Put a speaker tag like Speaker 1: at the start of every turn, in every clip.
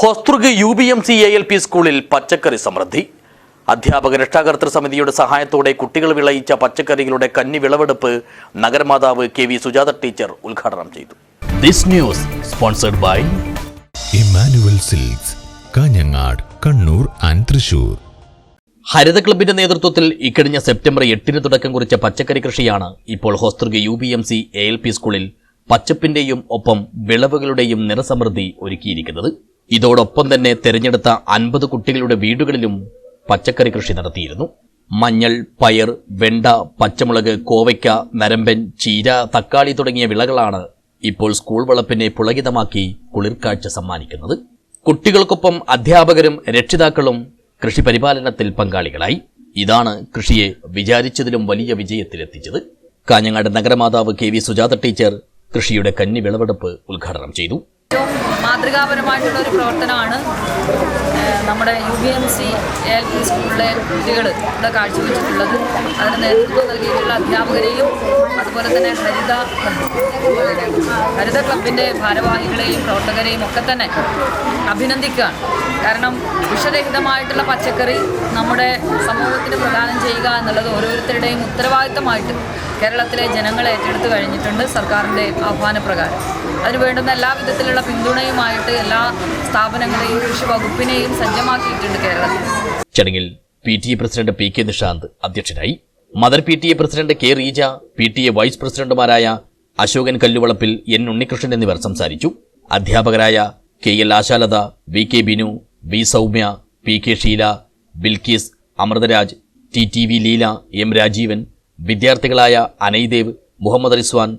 Speaker 1: Hosdurg U B M C A L P സ്കൂളിൽ പച്ചക്കറി സമൃദ്ധി. അധ്യാപക രക്ഷാകർതൃ സമിതിയുടെ സഹായത്തോടെ കുട്ടികൾ വിളയിച്ച പച്ചക്കറികളുടെ കന്നി വിളവെടുപ്പ് നഗരമാതാവ് കെ വി സുജാത ടീച്ചർ ഉദ്ഘാടനം ചെയ്തു. This news sponsored by
Speaker 2: Emmanuel Silks Kanhangad Kannur and Thrissur.
Speaker 1: Haritha ക്ലബിന്റെ നേതൃത്വത്തിൽ ഇക്കഴിഞ്ഞ സെപ്റ്റംബർ എട്ടിന് തുടക്കം കുറിച്ച പച്ചക്കറി കൃഷിയാണ് ഇപ്പോൾ Hosdurg U B M C A L P സ്കൂളിൽ പച്ചപ്പിന്റെയും ഒപ്പം വിളവുകളുടെയും നിറസമൃദ്ധി ഒരുക്കിയിരിക്കുന്നത്. ഇതോടൊപ്പം തന്നെ തെരഞ്ഞെടുത്ത അൻപത് കുട്ടികളുടെ വീടുകളിലും പച്ചക്കറി കൃഷി നടത്തിയിരുന്നു. മഞ്ഞൾ പയർ വെണ്ട പച്ചമുളക് കോവയ്ക്ക നരമ്പൻ ചീര തക്കാളി തുടങ്ങിയ വിളകളാണ് ഇപ്പോൾ സ്കൂൾ വളപ്പിനെ പുളകിതമാക്കി കുളിർക്കാഴ്ച സമ്മാനിക്കുന്നത്. കുട്ടികൾക്കൊപ്പം അധ്യാപകരും രക്ഷിതാക്കളും കൃഷി പരിപാലനത്തിൽ പങ്കാളികളായി. ഇതാണ് കൃഷിയെ വിചാരിച്ചതിലും വലിയ വിജയത്തിലെത്തിച്ചത്. കാഞ്ഞങ്ങാട് നഗരമാതാവ് കെ വി സുജാത ടീച്ചർ കൃഷിയുടെ കന്നി വിളവെടുപ്പ് ഉദ്ഘാടനം ചെയ്തു.
Speaker 3: ഏറ്റവും മാതൃകാപരമായിട്ടുള്ള ഒരു പ്രവർത്തനമാണ് നമ്മുടെ U B M C L P സ്കൂളിലെ കുട്ടികൾ ഇവിടെ കാഴ്ചവെച്ചിട്ടുള്ളത്. അതിന് നേതൃത്വം നൽകിയിട്ടുള്ള അധ്യാപകരെയും അതുപോലെ തന്നെ ഹരിത ഹരിത ക്ലബിന്റെ ഭാരവാഹികളെയും പ്രവർത്തകരെയും ഒക്കെ തന്നെ അഭിനന്ദിക്കുകയാണ്. കാരണം വിഷരഹിതമായിട്ടുള്ള പച്ചക്കറി നമ്മുടെ സമൂഹത്തിന് പ്രദാനം ചെയ്യുക എന്നുള്ളത് ഓരോരുത്തരുടെയും ഉത്തരവാദിത്തമായിട്ട് കേരളത്തിലെ ജനങ്ങൾ ഏറ്റെടുത്ത് കഴിഞ്ഞിട്ടുണ്ട് സർക്കാരിന്റെ ആഹ്വാനപ്രകാരം. അതിന് വേണ്ടുന്ന എല്ലാ വിധത്തിലുള്ള പിന്തുണയുമായിട്ട് എല്ലാ സ്ഥാപനങ്ങളെയും കൃഷി വകുപ്പിനെയും സജ്ജമാക്കിയിട്ടുണ്ട് കേരളത്തിൽ.
Speaker 1: ചടങ്ങിൽ P T A president P K Nishanth അധ്യക്ഷനായി. Mother P T A president K Reeja P T A vice പ്രസിഡന്റുമാരായ അശോകൻ കല്ലുവളപ്പിൽ എൻ ഉണ്ണികൃഷ്ണൻ എന്നിവർ സംസാരിച്ചു. അധ്യാപകരായ K L Ashalatha V K Binu V Soumya P K Sheela Bilkees Amrutharaj T T V Leela M Rajeevan വിദ്യാർത്ഥികളായ Anaidev Muhammad Rizwan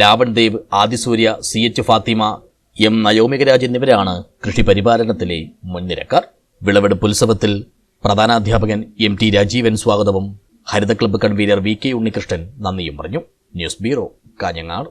Speaker 1: Lavan Dev Aadisurya C H Fathima M Nayomikaraj എന്നിവരാണ് കൃഷി പരിപാലനത്തിലെ മുൻനിരക്കാർ. വിളവെടുപ്പ് ഉത്സവത്തിൽ പ്രധാനാധ്യാപകൻ M T Rajeevan സ്വാഗതവും Haritha club convener V K Unnikrishnan നന്ദിയും പറഞ്ഞു. News bureau Kanhangad.